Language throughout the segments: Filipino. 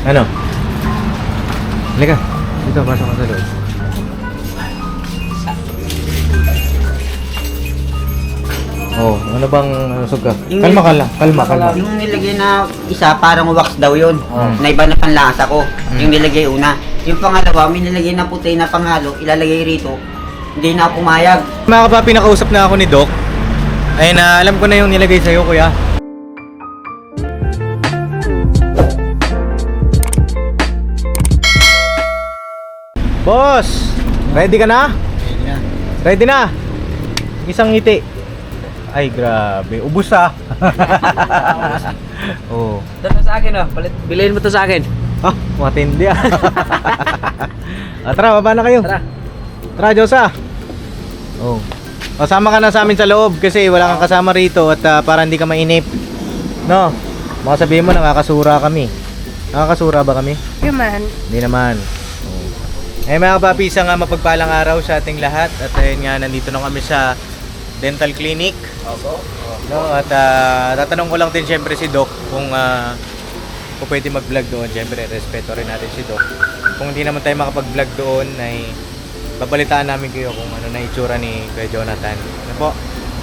Ano? Halika. Dito, pasok ka sa loob. Oh, ano bang usog ka? Yung- Kalma ka lang, kalma, kalma. Yung nilagay na isa, parang wax daw yun. Mm. Na iba na panlasa ko. Mm. Yung nilagay una. Yung pangalawa, may nilagay na puti na panghalo, ilalagay rito. Hindi na pumayag. Mga kapapi, nakausap na ako ni Doc. Ayun na, alam ko na yung nilagay sa'yo, kuya. Boss! Ready ka na? Ready na? Isang ngiti. Ay, grabe. Ubus ah. oh. Dito sa akin oh. Palit, bilhin mo to sa akin. Ah, matindi ah. ah tara, baba na kayo. Tara. Tara, Diyosa. Oh. Kasama ka na sa amin sa loob kasi wala kang kasama rito at ah, para hindi ka mainip. No? Baka sabihin mo nakakasura kami. Nakakasura ba kami? Human. Hindi naman. Eh mga kapapi, isang ah, mapagpalang araw sa ating lahat at ayun nga nandito na kami sa dental clinic. No, at ah, tatanong ko lang din syempre si Doc kung ah, kung pwede mag-vlog doon. Syempre, respeto rin natin si Doc. Kung hindi naman tayo makapag-vlog doon, ay babalitaan namin kayo kung ano na itsura ni Kuya Jonathan. Ano po?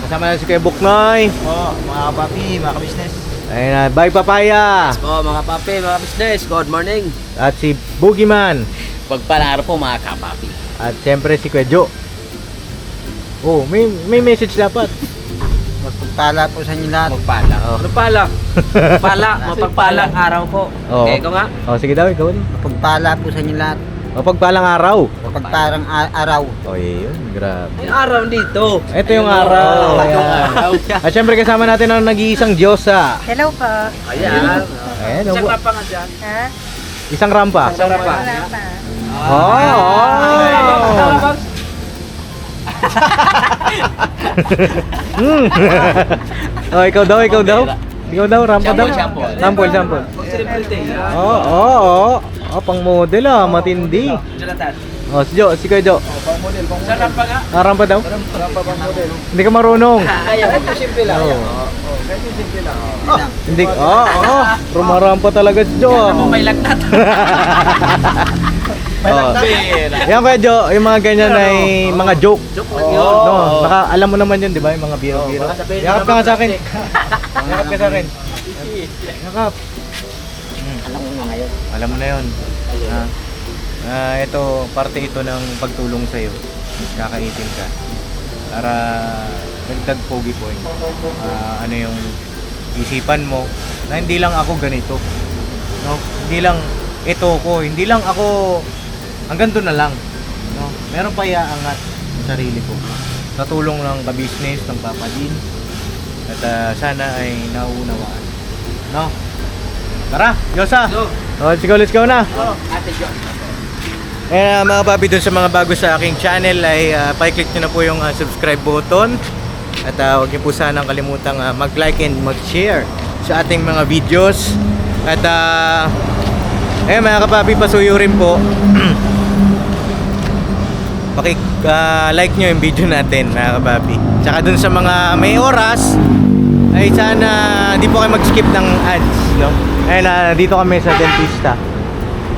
Kasama na si Kuya Buknoy. Oh, mga papi, mga business. Ayun na, bye papaya. Oh, mga papi, mga business. Good morning. At si Boogeyman. Pagpalara po mga kapapi. At syempre si Kuya Jo. Oh, may may message dapat. Magpagpala po sa inyo lahat. Magpala. Oh. Ano pala? Pala, mapagpalang araw po. Oo. Okay, ikaw nga. Oh, sige daw, ikaw din. Magpagpala po sa inyo lahat. Mapagpalang araw. Magpagparang a- araw. Oh, yun, grabe. May araw dito. Ito yung araw. Oh, Ayan. yung araw. At syempre kasama natin ang nag-iisang Diyosa. Hello po. Ayan. Ayan, Isang upo. rapa nga dyan. Ha? Isang rampa. Isang rapa. Wala pa. Oh, oh. Hmm. oh, ikaw daw, ikaw daw. Ikaw daw, rampa daw. Sample, sample. Sample. Oo, oo, oo. Oh, pang model ah, matindi. Oh, si Jo, si Kuya Jo. Isang rapa nga. Ah, rampa daw? Hindi ka marunong. Ayaw, ito simple lang. Oo. Hindi, oo, oo. Rumarampa talaga si Jo. ah. Ano mo may lagnat? Oh. Yan Kuya Jo, yung mga ganyan ay mga joke. Joke lang yun. No, naka, alam mo naman yun, di ba? Yung mga biro-biro. baka sabihin Yakap ka naman nga sa akin. kasi. Yakap ka sa akin. Yakap. Alam mo na ngayon. Alam mo na yun. Ha? Ah, ito, parte ito ng pagtulong sa'yo. Kakaitin ka. Para dagdag pogi point. Ah, ano yung isipan mo na hindi lang ako ganito. No? Hindi lang ito ko, hindi lang ako hanggang doon na lang. No? Meron pa iaangat sa sarili ko. Sa tulong ng ka-business, ng Papa Din. At ah, sana ay nauunawaan. No? Tara, Yosa! Go. Oh, let's go, let's go na. Oh, Ate Jo. Eh, mga papi, dun sa mga bago sa aking channel ay uh, pa-click nyo na po yung ah, subscribe button. At uh, huwag nyo po sanang kalimutang ah, mag-like and mag-share sa ating mga videos. At uh, eh, mga kapapi, pasuyo rin po. Paki-like nyo yung video natin, mga kapapi. Tsaka dun sa mga may oras, ay sana di po kayo mag-skip ng ads, no? Ayun, na dito kami sa dentista.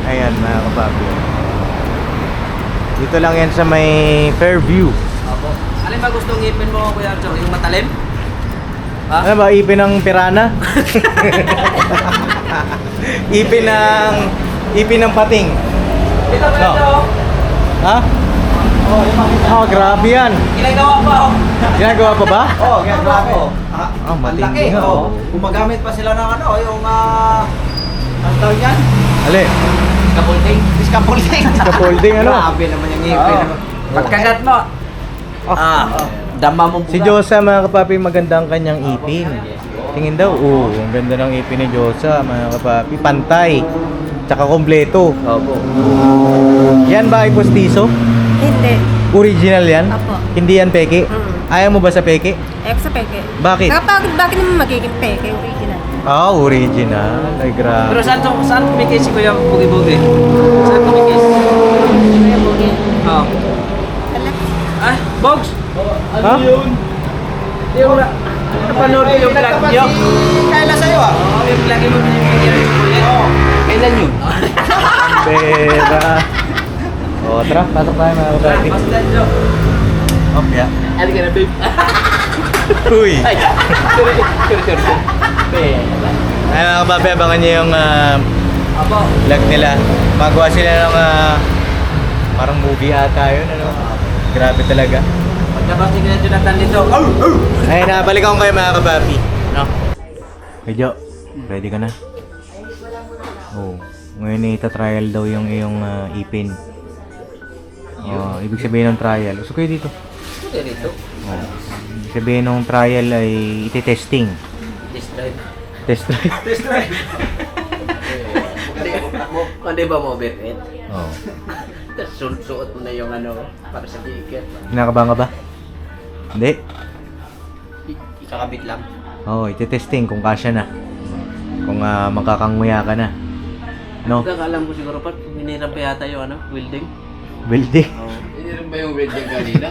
Ayan, mga kapapi. Dito lang yan sa may Fairview. Opo. Alin ba gustong ngipin mo, Kuya Arjo? Yung matalim? Ha? Ano ba, ipin ng pirana? ipin ng... Ipin ng pating. Dito, Kuya No. Ha? Oh, grabe yan. Ginagawa pa ako. Ginagawa pa ba? Oo, oh, ginagawa ko. Ah, Ah, matindi ang laki, nga, oh. Gumagamit pa sila ng ano, yung ah... ang tawag yan? Ali, Kapulding. Scaffolding. Scaffolding, ano? Grabe naman yung ngipin. Ano. Pagkagat mo. Ah, dama mo si Josa mga kapapi maganda ang kanyang ipin. Tingin daw, oo, ang ganda ng ipin ni Josa mga kapapi. Pantay. Tsaka kompleto. Opo. Yan ba ay postizo? Original yan? Apo. Hindi yan peke? Mm. Ayaw mo ba sa peke? Eh, sa peke. Bakit? Nakapagod, bakit naman magiging peke? Original. Ah, original. Ay, grabe. Pero saan to, saan kumikis si Kuya Bugi-Bugi? Saan kumikis? Kaya bugi. Oh. Alam. Ah, Bogs! Ha? Hindi ko na. Napanood ko yung vlog niyo. Kaya sa'yo ah. Oo, yung vlog mo yung video Kuya. Kailan yun? Pambira. O, tara, pasok tayo mga Jo. Oh, yeah. Ano ka na, babe? Uy! Ay, sorry, sorry, sorry, sorry. Babe. Ay mga kapapi, abangan niyo yung Apo. vlog nila. Magawa sila ng ah, parang movie ata yun, ano? Grabe talaga. Pagkabas ni Jonathan dito. Oh, oh. Ay, nabalik ako kayo mga kapapi. No? Medyo, ready ka na? Oh, ngayon ita-trial daw yung iyong ah, ipin. Oh, ibig sabihin ng trial. Gusto kayo dito. Ano dito? Oh. Ibig sabihin ng trial ay iti-testing. This drive. Test drive. This drive. Hindi ba mo overhead? Oh. Tapos su- suot mo na yung ano, para sa ticket. Kinakabahan ka ba? Hindi. Kakabit lang. Oo, oh, iti-testing kung kasya na. Kung uh, magkakanguya ka na. No? Kakalam ko siguro pa, hiniram pa yata yung ano, welding. Building. Oo. Hindi ba yung wedding kanina?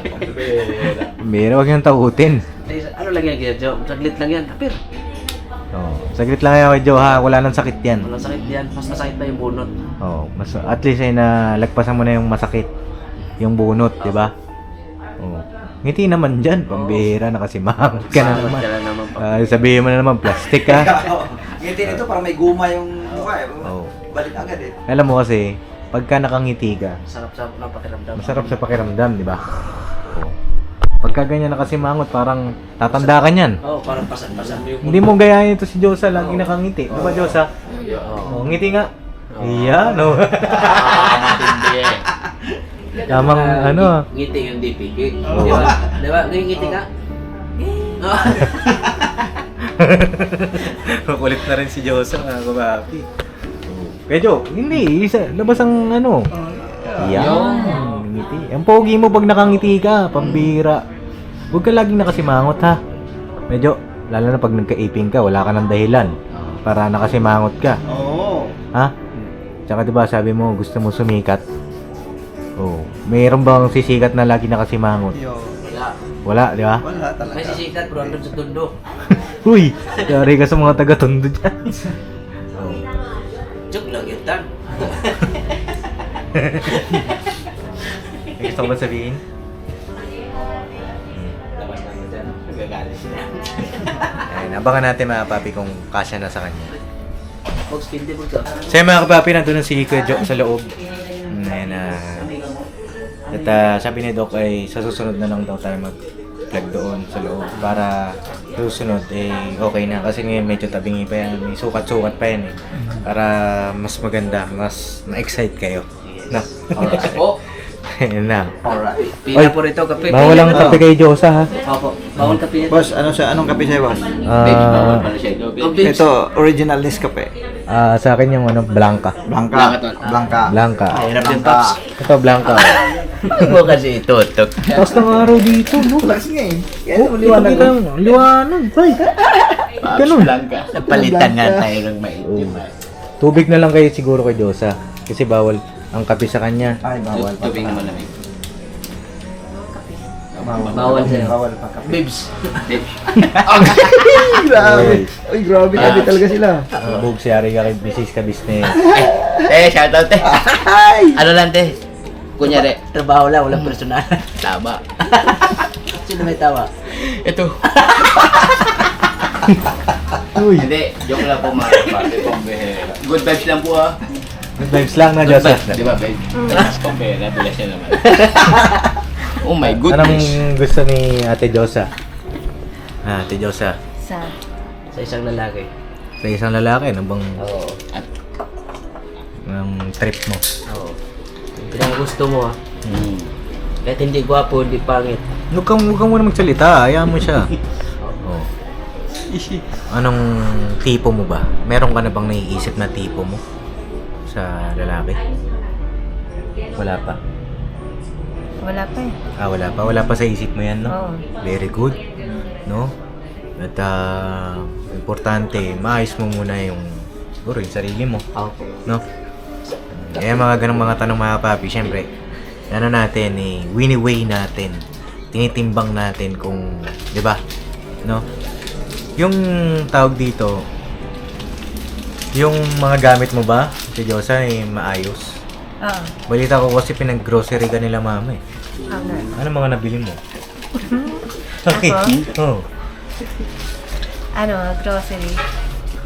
Bira, huwag niyang tautin. Ay, Ano lang yan, Kuya Jo? Saglit lang yan. Kapir. Oh, saglit lang yan kay Joe ha. Wala nang sakit yan. Walang sakit yan. Mas masakit na yung bunot. Oh, mas at least ay nalagpasan mo na yung masakit. Yung bunot, di ba? Oh. Ngiti naman dyan, pambihira, ka na naman. Ka na naman pa. Ah, sabihin mo na naman, plastic ha. Ngiti nito para may guma yung mukha eh. Oh. Balik agad eh. Alam mo kasi, pagka nakangiti ka, Sarap sa ng pakiramdam. masarap sa pakiramdam, di ba? Oh. Pagka ganyan nakasimangot, parang tatanda ka niyan. Oo, oh, parang pasan-pasan mo yung Hindi mo gayahin ito si Josa, lagi nakangiti. Di ba, Josa? Oo. Oh, ngiti nga. Iya, no? Hindi eh. Tamang ano ah. Ngiti yung pikit. Oo. Di ba? Di ba? Ngiti ka? Oo. Makulit na rin si Josa, mga kabapi. Medyo, hindi. Isa, labas ang ano. Yan. Ngiti. Ang pogi mo pag nakangiti ka, pambira. Huwag ka laging nakasimangot ha. Medyo, lalo na pag nagka-aping ka, wala ka ng dahilan para nakasimangot ka. Oo. Ha? Tsaka 'di ba sabi mo gusto mo sumikat? Oh, mayroon bang sisikat na lagi nakasimangot? Yo. Wala. Wala, di ba? Wala talaga. May sisikat bro, andun sa tundo. Uy, sorry ka sa mga taga-tondo dyan. May gusto ko ba sabihin? Labas na yun dyan. Nagagalit siya. Ayun, abangan natin mga papi kung kasya na sa kanya. Huwag spindi mo to. So yun, mga kapapi, nandun na si Kuya Joe sa loob. Mm, Ayun na. at ah, sabi ni Doc ay sa susunod na lang daw tayo mag-vlog doon sa loob para susunod eh okay na kasi ngayon medyo tabingi pa yan may sukat-sukat pa yan eh para mas maganda mas ma-excite kayo na Alright po. Ayun na Alright. Pila po rito, kape. bawal ang kape kay Josa ha Opo, bawal kape yan. Boss, ano sa anong kape sa'yo, boss? Ah, Pala siya, no? Ang bitch. Ito, original Nescafe. ah, sa akin yung ano Blanca Blanca. Blanca to. Blanca. Blanca Hirap yung Blanca. ito Blanca Mo kasi itutok. Tapos ng araw dito no Relax nga eh. Kaya Oh, liwanag lang. Liwanag, bay. Ganun. Blanca. Palitan nga tayo ng maitim. Tubig na lang kayo siguro kay Josa. Kasi bawal ang kape sa kanya. Ay, bawal pa. Tubig naman namin. Bawal sa'yo. Bawal pa kape. Bibs. grabe. Ay, grabe kape talaga sila. Bug si Ari ka kay business ka business. Eh, shoutout eh. Ano lang te? Kunyari, trabaho lang, walang personal. Tama. Sino may tawa? Ito. Uy, Hindi, joke lang po mga kapatid. Pambihera. Good vibes lang po ah. Good vibes lang na Josa. Di ba, babe? Pambihera, bilas niya naman. Oh my Anong goodness. gusto ni Ate Josa? Ah, Ate Josa. Sa Sa isang lalaki. Sa isang lalaki, ano bang Oo. At, ang trip mo? Oo. Pinang gusto mo ah. hmm. Kahit hindi gwapo, hindi pangit. Huwag kang, huwag kang muna magsalita. Hayaan mo siya. Oh. Anong tipo mo ba? Meron ka na bang naiisip na tipo mo? Sa lalaki? Wala pa. wala pa eh. Ah, wala pa. Wala pa sa isip mo yan, no? Oo. Very good. No? At ah, importante, maayos mo muna yung siguro yung sarili mo. Opo. No? Kaya mga ganong mga tanong mga papi, syempre, ano natin eh, wini-weigh natin. Tinitimbang natin kung, di ba? No? Yung tawag dito, yung mga gamit mo ba, si Diyosa, eh, maayos? Oo. Balita ko kasi pinag-grocery ka nila mama eh. Ano? Ano mga nabili mo? Okay. Oh. Ano, grocery.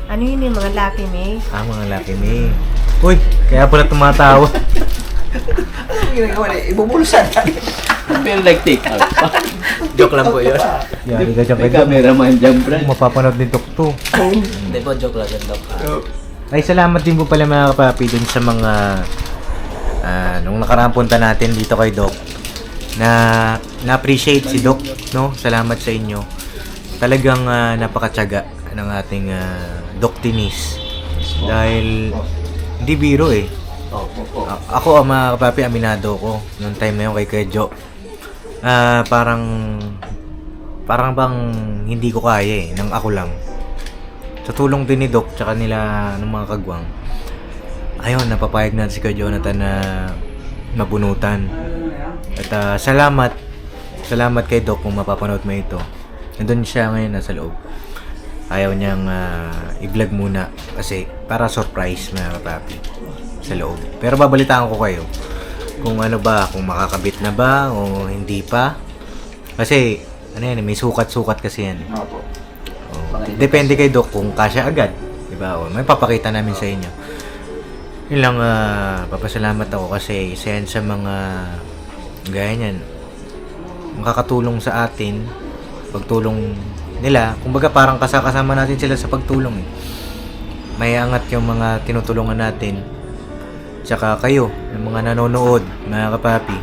Ano yun yung mga Lucky May? Ah, mga Lucky Me. Uy, kaya pala tumatawa. Ano ginagawa niya? Ibubulsan. Pero nag-take out pa. Joke lang po yun. Yari ka dyan May kay Doc. cameraman dyan, Brad. Mapapanood din Doc to. Hindi po, joke lang yun, Doc. Ay, salamat din po pala mga kapapi dun sa mga ah, nung nakaraang punta natin dito kay Doc na na-appreciate si Doc, no? Salamat sa inyo. Talagang uh, napakatyaga ng ating ah, Doc Tinis. Dahil hindi biro eh. A- ako, ang mga kapapi, aminado ko nung time na yun kay Kuya Jo. Ah, parang parang bang hindi ko kaya eh, nang ako lang. Sa tulong din ni Doc tsaka nila ng mga kagwang. Ayun napapayag natin si Kuya Jonathan na mabunutan. At ah, salamat salamat kay Doc kung mapapanood mo ito. Nandun siya ngayon nasa loob. Ayaw niyang ah, i-vlog muna kasi para surprise mga kapapi sa loob. Pero babalitaan ko kayo kung ano ba kung makakabit na ba o hindi pa kasi ano yan may sukat-sukat kasi yan. Opo. Oh, depende kay Doc kung kasya agad. Di ba? O, may papakita namin sa inyo. Yun lang, ah, papasalamat ako kasi isa yan sa mga gaya niyan. Makakatulong sa atin. Pagtulong nila. Kumbaga parang kasakasama natin sila sa pagtulong. Eh. May angat yung mga tinutulungan natin. Tsaka kayo, yung mga nanonood, mga kapapi,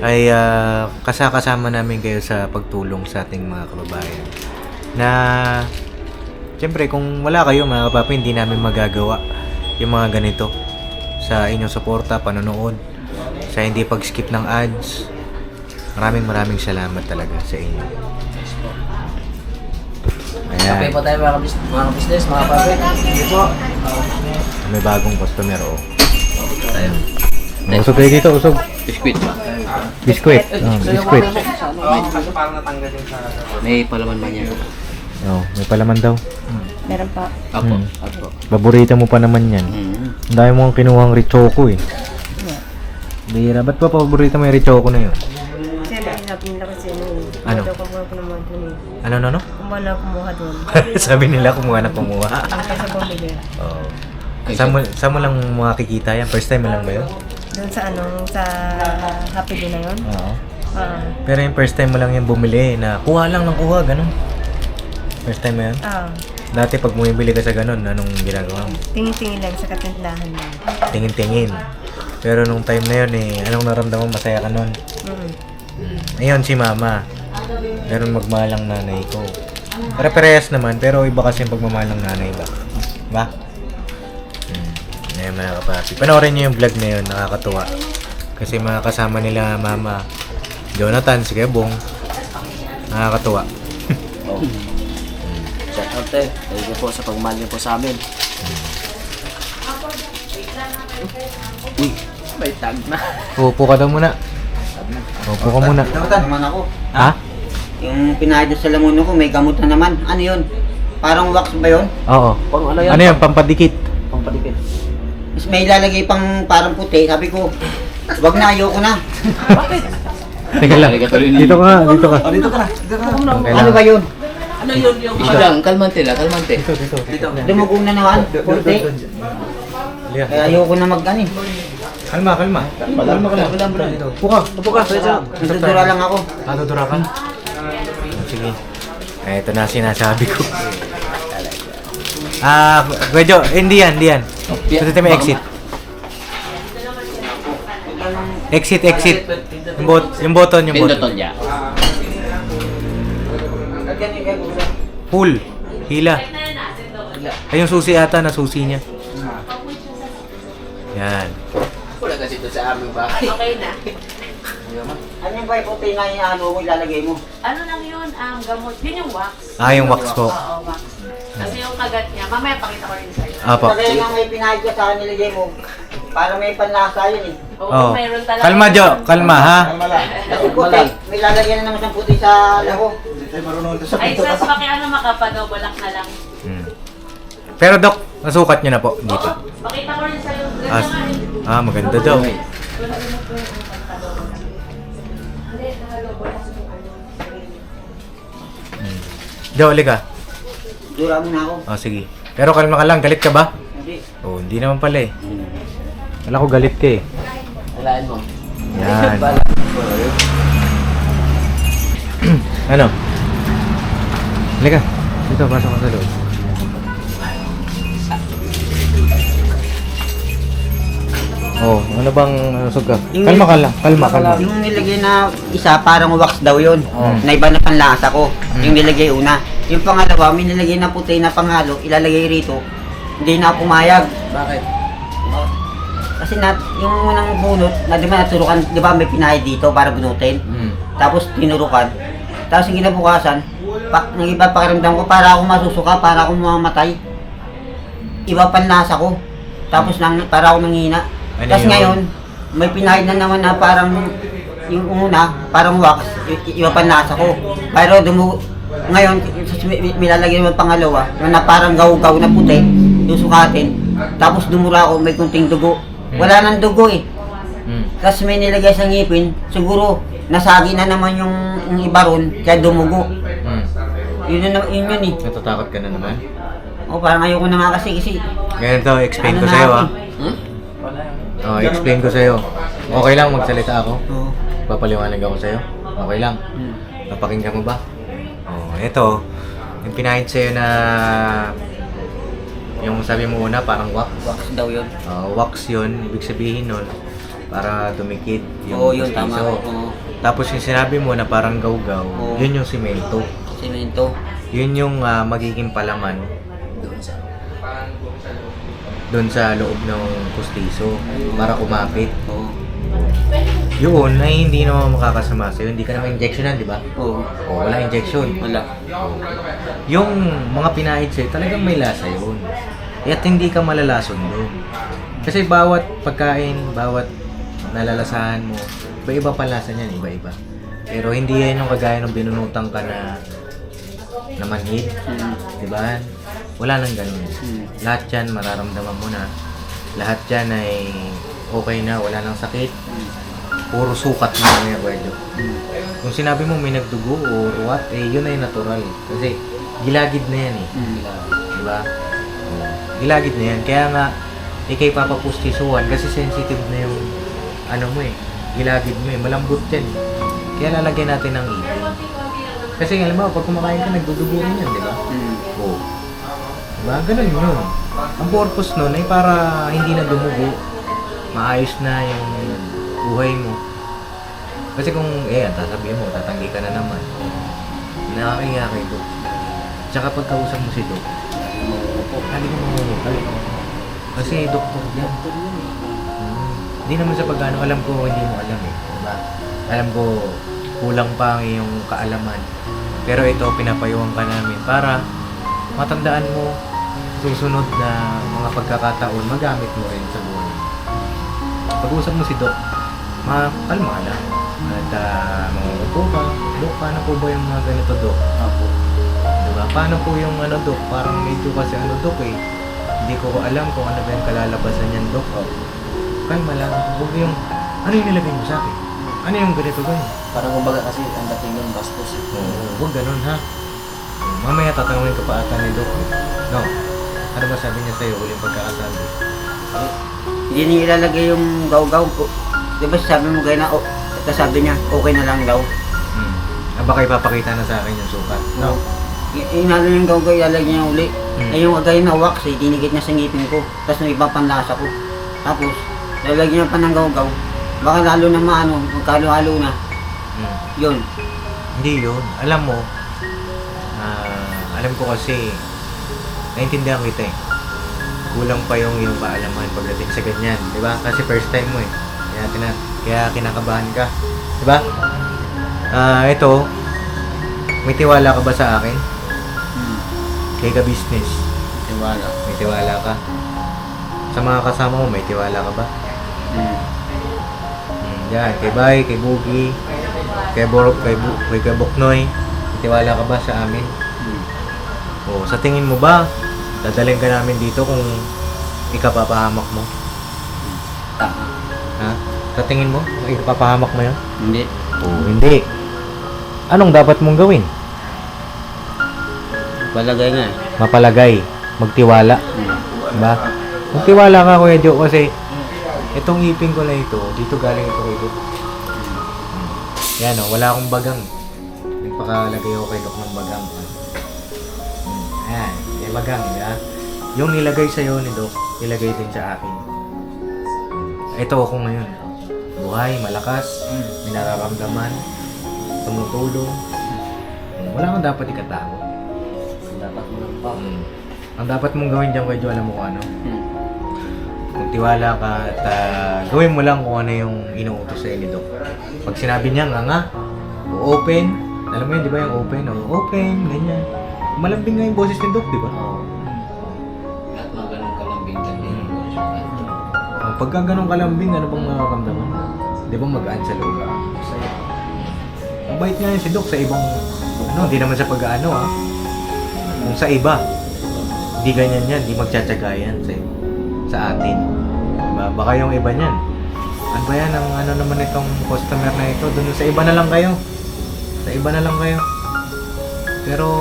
ay ah, kasakasama namin kayo sa pagtulong sa ating mga kababayan na Siyempre, kung wala kayo mga kapapi, hindi namin magagawa yung mga ganito sa inyong suporta, panonood, sa hindi pag-skip ng ads. Maraming maraming salamat talaga sa inyo. Kape Ayan, po tayo mga kabis- mga business, mga pape. Po. may bagong customer oh. Tayo. Usog kayo dito, usog. Biscuit ba? Biskuit. Oh, biskuit. May palaman man yan. Oh, may palaman daw. Meron pa. Apo, Hmm. apo. Paborito mo pa naman yan. Mm. Ang dami mong kinuhang Richoco eh. Bira, ba't pa paborito mo yung Richoco na yun? Siyempre, sinabi nila kasi ano. Ano? Ito kumuha ko naman dun eh. Ano, ano, ano? Kumuha na kumuha dun. Sabi nila kumuha na kumuha. Ang kaysa bumili. Oo. Saan mo, saan mo lang makikita yan? First time mo lang ba yun? Doon sa ano, sa Happy Day na yun. Oo. Oo. Pero yung first time mo lang yung bumili na kuha lang ng kuha, ganun. First time mo yun? Ah, Dati pag bumibili ka sa ganun, anong ginagawa mo? tingin-tingin lang sa katindahan mo. Tingin-tingin. Pero nung time na yun eh, anong naramdaman? Masaya ka nun? Mm. Ayun si mama. Meron magmahal ang nanay ko. Pare-parehas naman, pero iba kasi yung pagmamahal ng nanay ba? Ba? Mga kapapi. Panoorin niyo yung vlog na yun, nakakatuwa. Kasi mga kasama nila mama, Jonathan, si Kebong. Nakakatuwa. Oh. Shout out tayo. Thank you po sa pagmahal niyo po sa amin. Uy, may tag na. Upo ka daw muna. Upo ka muna. Dapat naman ako. Ha? Yung pinahid sa lamuno ko, may gamot na naman. Ano yun? Parang wax ba yun? Oo. Pang ano yan? Ano yan? Pampadikit. Pampadikit. May ilalagay pang parang puti. Sabi ko, wag na, ayoko na. Teka lang. Dito ka dito ka. Dito ka na. Dito ka na. Ano ba yun? Ano yun yung... Isa lang, kalmante lang, kalmante. Dito, dito. Dito. Dumugong na naman. Puti. Kaya ayoko na mag ano eh. Kalma, kalma. Kalma ka lang. Dito. Upo ka. Upo ka, pwede Natutura lang ako. Natutura ka? Sige. Eh, ito na sinasabi ko. Ah, medyo, hindi yan, hindi yan. Pwede tayo may exit. Exit, exit. Yung, bot, yung button, yung Pinduton button. niya. Pull. Hila. Ay, yung susi ata, na susi niya. Yan. Wala kasi ito sa aming bahay. Okay na. Ano yung ba yung puti na yung ano mo ilalagay mo? Ano lang yun, um, gamot. Yun yung wax. Ah, yung wax po. Oo, wax. Kasi yung kagat niya, mamaya pakita ko rin sa'yo. Apo. Kaya nga may pinahid ka sa akin nilagay mo. Para may panlasa yun eh. Oo, Oh. mayroon talaga. Kalma, Jo. Kalma, ha? Kasi puti, may lalagyan na naman siyang puti sa lako. Hindi tayo marunong ito sa Ay, pinto. sas, paki ano makapadobalak na lang. Hmm. Pero Dok, nasukat nyo na po. Hindi pa. Pakita ko rin sa'yo. Ah, Ganyan nga eh. ah maganda daw. Jo, uli ka. Dura mo na ako. Oh, sige. Pero kalma ka lang, galit ka ba? Hindi. Oh, hindi naman pala eh. Wala ko galit ka eh. Walaan mo. Yan. Ano? Halika. Dito, pasok ka sa loob. Oh, ano bang nusog ka? Yung- Kalma ka lang, kalma, kalma. Yung nilagay na isa, parang wax daw yun. Oh. Na iba na panlasa ko. Yung nilagay una. Yung pangalawa, may nilagay na puti na panghalo, ilalagay rito. Hindi na pumayag. Bakit? Oh. Kasi na, yung unang bunot, na di ba naturukan, di ba may pinahid dito para bunutin? Mm. Tapos tinurukan. Tapos yung kinabukasan, pa, nang iba pakiramdam ko, para ako masusuka, para ako mamamatay. Iba panlasa ko. Tapos nang, para ako nanghina. Ano Tapos ngayon, may pinahid na naman na parang yung una, parang wax, iba panlasa ko. Pero dumu ngayon, lalagyan naman pangalawa, na parang gaw-gaw na puti, yung sukatin. Tapos dumura ako, may kunting dugo. Wala nang dugo eh. Mm. Tapos may nilagay sa ngipin, siguro nasagi na naman yung, yung iba ron, kaya dumugo. Mm. Yun yun, yun, yun eh. Natatakot ka na naman? O parang ayoko na nga kasi kasi. Ganito, explain Ano ko sa'yo ah. eh. Oh, explain ko sa'yo. Okay lang magsalita ako. Oo. Papaliwanag ako sa'yo. Okay lang. Hmm. Napakinggan mo ba? Oh, ito. Yung pinahid sa'yo na yung sabi mo una parang wax. Wax daw yun. Ah, wax yun, ibig sabihin nun para dumikit yung Oo, yun tama. pustiso. Oo. Tapos yung sinabi mo na parang gawgaw, Oo. yun yung simento. Semento. Yun yung ah, magiging palaman doon sa loob ng pustiso para kumapit. Oo. Yun ay hindi naman makakasama sa'yo. Hindi ka naman injectionan, di ba? Oo. O, wala injection. Wala. Yung mga pinahid sa'yo, talagang may lasa yun. At hindi ka malalason doon. Kasi bawat pagkain, bawat nalalasahan mo, iba-iba pa lasa niyan, iba-iba. Pero hindi yan yung kagaya ng binunutang ka na na manhid, Hmm. di ba? Wala nang ganun. Hmm. Lahat yan mararamdaman mo na. Lahat yan ay okay na, wala nang sakit. Puro sukat na lang yung kwento. Kung sinabi mo may nagdugo or what, eh yun ay natural. Kasi gilagid na yan eh. Hmm. Di ba? Oo. Gilagid na yan. Kaya nga, ikay papapustisuhan kasi sensitive na yung ano mo eh. Gilagid mo eh. Malambot yan. Kaya lalagyan natin ng ipin. Kasi alam mo, pag kumakain ka, nagdudugo rin yan, di ba? Hmm. Oo. Diba? Ganun yun. Ang purpose nun ay para hindi na dumugo. Maayos na yung buhay mo. Kasi kung, eh, sasabihin mo, tatanggi ka na naman. Nakakahiya kay Doc. Tsaka pagkausap mo si Doc, lagi mo mamumukal. Kasi doktor yan. Hmm. Hindi naman sa pag-ano, alam ko hindi mo alam eh. Diba? Alam ko, kulang pa ang iyong kaalaman. Pero ito, pinapayuhan ka namin para matandaan mo susunod na mga pagkakataon, magamit mo rin sa buhay. Pag-usap mo si Doc, makalma ka lang. At uh, mangungupo ka, Doc, paano po ba yung mga ganito, Doc? Apo. Diba? Paano po yung ano, Doc? Parang medyo kasi ano, Doc eh. Hindi ko alam kung ano ba yung kalalabasan niyan, Doc. Kalma lang. Huwag yung, ano yung nilagay mo sa akin? Ano yung ganito, ganyan? Parang kumbaga kasi ang dating nun bastos. Oo, huwag ganun ha. Mamaya tatanungin ka pa ata ni Doc. eh. No? Ano ba sabi niya sa'yo uling pagkakasabi? Hindi niya ilalagay yung gaw-gaw ko. Di ba sabi mo gaya na, oh, ito sabi niya, okay na lang daw. Hmm. Ah, baka ipapakita na sa akin yung sukat. No? Y- Inalo yung gaw-gaw, ilalagay niya uli. Hmm. Eh yung agay na wax, eh, dinigit niya sa ngipin ko. Tapos may ibang panlasa ko. Tapos, lalagyan niya pa ng gaw-gaw. Baka lalo na maano, magkalo-halo na. Hmm. Yun. Hindi yun. Alam mo, ah, alam ko kasi, naintindihan kita eh. Kulang pa yung yung kaalaman pagdating sa ganyan. Di ba? Kasi first time mo eh. Kaya, tina, kaya kinakabahan ka. Di ba? Ah, ito, may tiwala ka ba sa akin? Hmm. Kay ka business. Tiwala. May tiwala ka. Sa mga kasama mo, may tiwala ka ba? Hmm. Hmm, yan, kay Bay, kay Boogie, kay Borok, kay, Bu- kay. May tiwala ka ba sa amin? Hmm. O, sa tingin mo ba, Dadalhin ka namin dito kung ikapapahamak mo. Tama. Ha? Sa tingin mo, ikapapahamak mo yun? Hindi. Oo, hindi. Anong dapat mong gawin? Palagay nga eh. Mapalagay, magtiwala. Diba? Magtiwala ka Kuya Joe kasi itong ipin ko na ito, dito galing ito kay Doc. Hmm. Yan o, wala akong bagang. Nagpakalagay ako kay Doc ng bagang. Ayan, may bagang, ya. Yung nilagay sa'yo ni Doc, nilagay din sa akin. Ito ako ngayon. Buhay, malakas, may nararamdaman, tumutulong. Wala kang dapat ikatago. Dapat mo lang pa. Mm. Ang dapat mong gawin dyan, Kuya Joe, alam mo kung ano? Hmm. Magtiwala ka at ah, gawin mo lang kung ano yung inuutos sa'yo ni Doc. Pag sinabi niya nga nga, open, alam mo yun, di ba yung open? O, open, ganyan. Malambing nga yung boses ni Doc, di ba? At mga ganun kalambing ka din. Ang pagka ganun kalambing, ano bang nararamdaman mo? Di ba magaan sa loob? Ang bait nga yun si Doc sa ibang, ano, di naman sa pag-ano ah. Kung sa iba, hindi ganyan yan, di magtsatsaga yan sa, sa atin. Diba? Baka yung iba niyan. Ano ba yan, ang ano naman itong customer na ito, doon sa iba na lang kayo. Sa iba na lang kayo. Pero,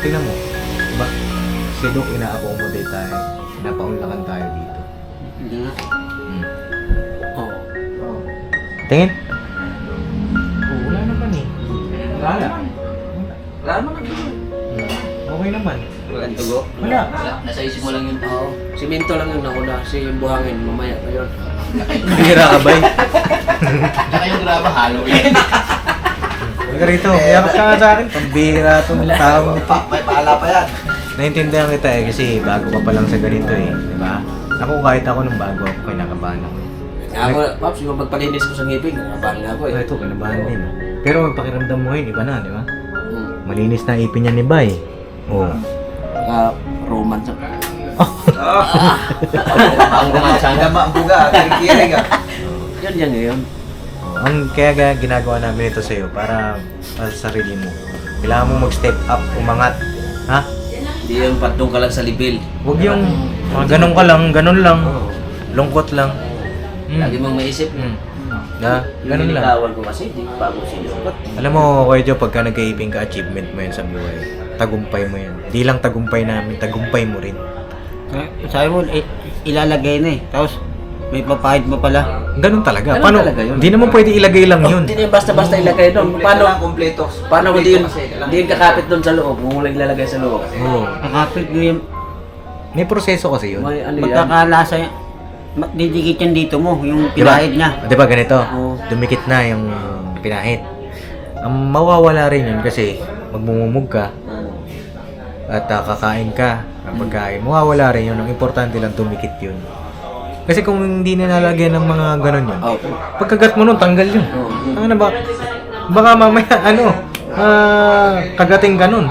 tingnan mo, diba? Si Doc, ina-accommodate tayo. Pinapaunlakan tayo dito. Hindi nga. Hmm. Oo. Tingin? Oh, wala naman eh. Wala. Wala naman ang dulo. Okay naman. Walang dugo. Wala. Wala, nasa isip mo lang yun. Oo. Simento lang yung nauna. Si yung buhangin, mamaya pa yun. Bihira ka ba eh? Tsaka yung graba, Halloween. Huwag rito. Ka nga sa akin. Pambihira itong tao. Pa, may paala pa yan. Naintindihan kita eh kasi bago ka pa lang sa ganito eh. Di ba? Ako kahit ako nung bago ako kinakabahan ako. Kaya ako, Pops, yung magpalinis ko sa ngipin, abang nga ako eh. ito, kinabahan din. ah. Pero ang pakiramdam mo ngayon, iba na, di ba? Hmm. Malinis na ipin niya ni Bay. Oh. Saka romance ako. Ang romansa Ang gama ang buga, kirikirig ah. Yan yan ngayon. Ang kaya ga- ginagawa namin ito sa'yo para, para sa sarili mo. Kailangan mo mag-step up, umangat. Ha? Hindi yung patong ka lang sa libil. Huwag yung mga ganun ka lang, ganun lang. Lungkot lang. Mm. Lagi mong maisip. Mm. Na, Yung ganun lang. niligawan ko kasi, di bago sinukot. Alam mo, Kuya Joe, pagka nag-iiping ka, achievement mo yan sa buhay. Tagumpay mo yan. Di lang tagumpay namin, tagumpay mo rin. Eh, Sabi mo, i- ilalagay na eh. Tapos, may papahid mo pala. Ganun talaga. Ganun Paano? talaga yun. Di naman pwede ilagay lang yun. Hindi na yung basta-basta ilagay doon. Paano, Kailangan kompleto. paano kung di yun, di yun kakapit doon sa loob, kung walang ilalagay sa loob. Oo. Nakapit mo yung May proseso kasi yun. May ano yan. magkakalasa yan. Ma- Didikit yan dito mo, yung pinahid niya. Di ba ganito? Oo. Dumikit na yung pinahit. Ang mawawala rin yun kasi magmumumug ka at ah, kakain ka ng pagkain. Mawawala rin yun. Ang importante lang dumikit yun. Kasi kung hindi nilalagyan ng mga ganun yun, Oh. pagkagat mo nun, tanggal yun. Ano na ba? Baka mamaya, ano, ah, kagating ka nun.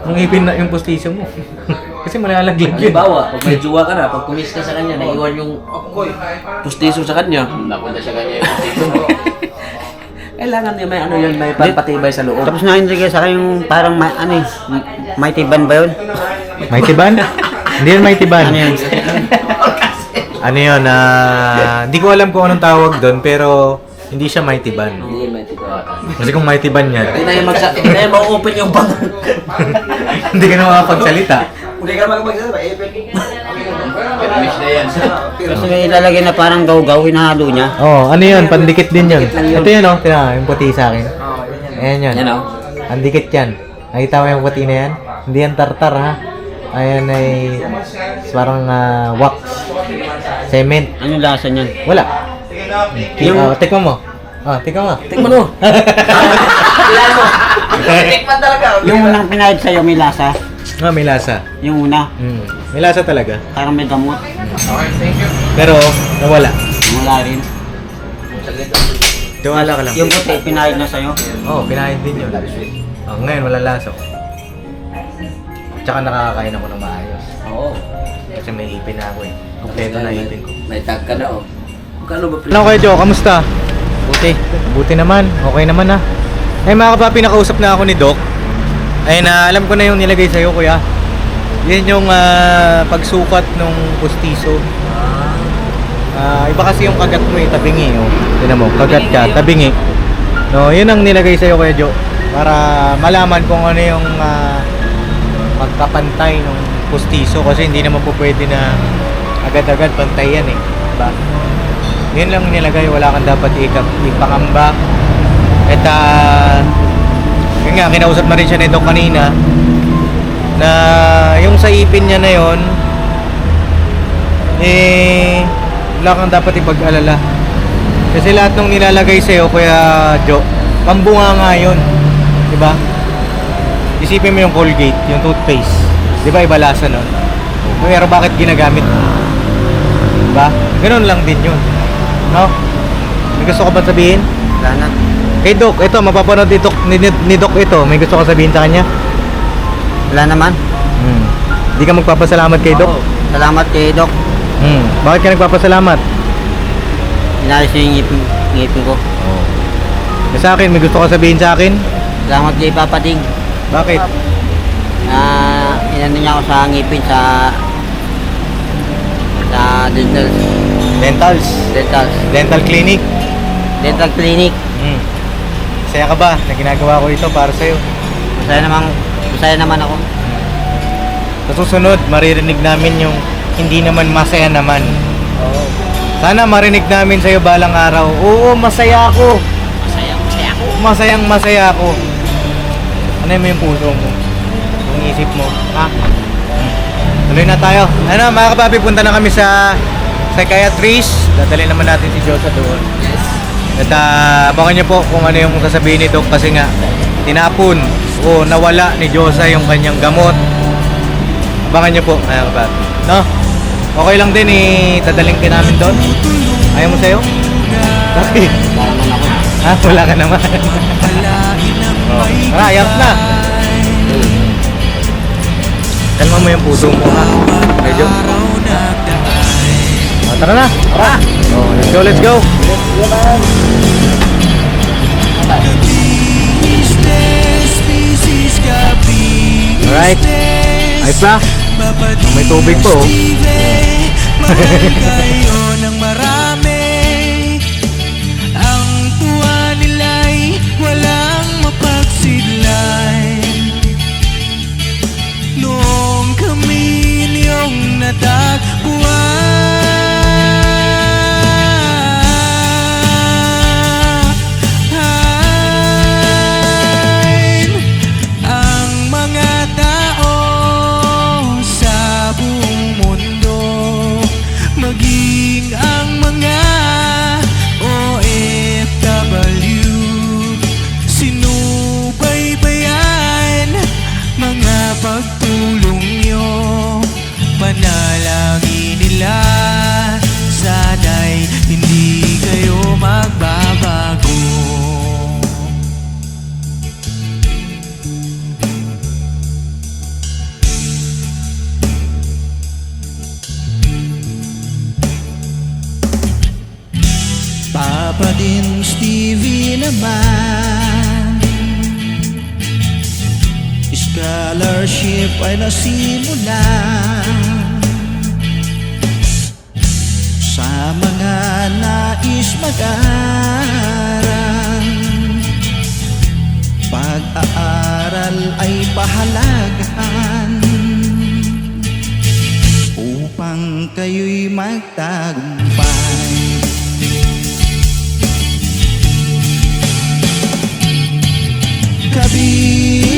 Nung ipin na yung postisyo mo. Kasi malalaglag yun. Halimbawa, pag may jowa ka na, pag kumis ka sa kanya, naiwan yung pustiso sa kanya, Napunta siya kanya yung kailangan niya may ano yan, may pampatibay sa loob. Tapos naindigay sa akin yung parang may, ano eh, mighty band ba yun? Mighty Ban? hindi yun Mighty Ban. Ano yun? ano yun, ah, hindi ko alam kung anong tawag doon, pero hindi siya Mighty Ban. Hindi yan may tibay. Kasi kung Mighty Ban yan, Hindi na yung magsa, hindi na yung ma-open yung bang. hindi ka na makapagsalita. Hindi ka naman magsasabi, eh, pwede. Finish na yan. Tapos may ilalagay na parang gaw-gaw, hinahalo niya. Oh, ano yun, pandikit din yun. Ito yun, oh, tina, yung puti sa akin. Ayan yun. Yan o. Pandikit yan. Nakita mo yung puti na yan? Hindi yan tartar, ha? Ayan ay parang ah, wax. Cement. Ano lasa niyan? Wala. Yung, oh, tikman mo. Ah, tikman mo. Tingnan mo. Tikman talaga. Yung unang pinahid sa'yo may lasa. Ah, may lasa. Yung una, Mm. May lasa talaga. parang may gamot. Pero, nawala. Wala rin. Tiwala ka lang. Yung puti, pinahid na sa'yo. Oo, oh, pinahin din yun. Oh, ngayon, wala lasa. Tsaka nakakakain ako ng maayos. Oo. Kasi may ipin na ako eh. Kompleto na ipin ko. May tag ka na o. Kano ba Ano kayo, Joe? Kamusta? Buti. Buti naman. Okay naman na. Ay mga kapapi, nakausap na ako ni Doc. Ay na alam ko na yung nilagay sa'yo, kuya. Yan yung ah, pagsukat ng pustiso. Ah, iba kasi yung kagat mo eh, tabingi. Oh. Tinan mo, kagat ka, tabingi. No, yun ang nilagay sa'yo Kuya Jo. Para malaman kung ano yung ah, pagkapantay ng pustiso. Kasi hindi naman po pwede na agad-agad pantay yan eh. Diba? Yun lang nilagay, wala kang dapat ikap, ipangamba. At ah, yun nga, kinausap na rin siya nito kanina na yung sa ipin niya na yon eh wala kang dapat ipag-alala kasi lahat ng nilalagay sa'yo kuya Jo pambunga nga yun di ba isipin mo yung Colgate yung toothpaste di ba iba lasa nun pero bakit ginagamit mo di ba ganun lang din yun no may gusto ka ba sabihin Wala na. kay Doc ito mapapanood ni Doc, ni, ni- Doc ito may gusto ka sabihin sa kanya Wala naman. Hmm. Di ka magpapasalamat kay Doc? Salamat kay Doc. Hmm. Bakit ka nagpapasalamat? Niya yung ngipin, ngipin ko. Oh. Sa akin, may gusto ka sabihin sa akin? Salamat kay Papa Ding. Bakit? Na inano niya ako sa ngipin sa dental Dentals. dental Dental clinic. dental clinic. Hmm. Saya ka ba na ginagawa ko ito para sa'yo? Masaya naman masaya naman ako. Sa susunod, maririnig namin yung hindi naman masaya naman. Sana marinig namin sa'yo balang araw. Oo, masaya ako. Masayang masaya ako. Masayang masaya ako. Ano yung puso mo? Yung isip mo? Ha? Tuloy na tayo. Ano, mga kapapi, punta na kami sa psychiatrist. Dadali naman natin si Josa doon. Yes. At ah, abangan niyo po kung ano yung sasabihin ni Doc kasi nga tinapon o nawala ni Josa yung kanyang gamot. Abangan niyo po, mga kapapi. No? Okay lang din eh, tadaling ka namin doon. Ayaw mo sa'yo? Bakit? Wala naman ako. Ha? Wala ka naman. oh. Ayap na. Kalma mo yung puso mo ha. Medyo. Oh, tara na. Tara. Oh, let's go, let's go. Alright. Ayos na. Oh, may tubig po. oh. Naman Scholarship ay nasimula. Sa mga nais mag-aral Pag-aaral ay pahalagahan Upang kayo'y magtagumpay sabihin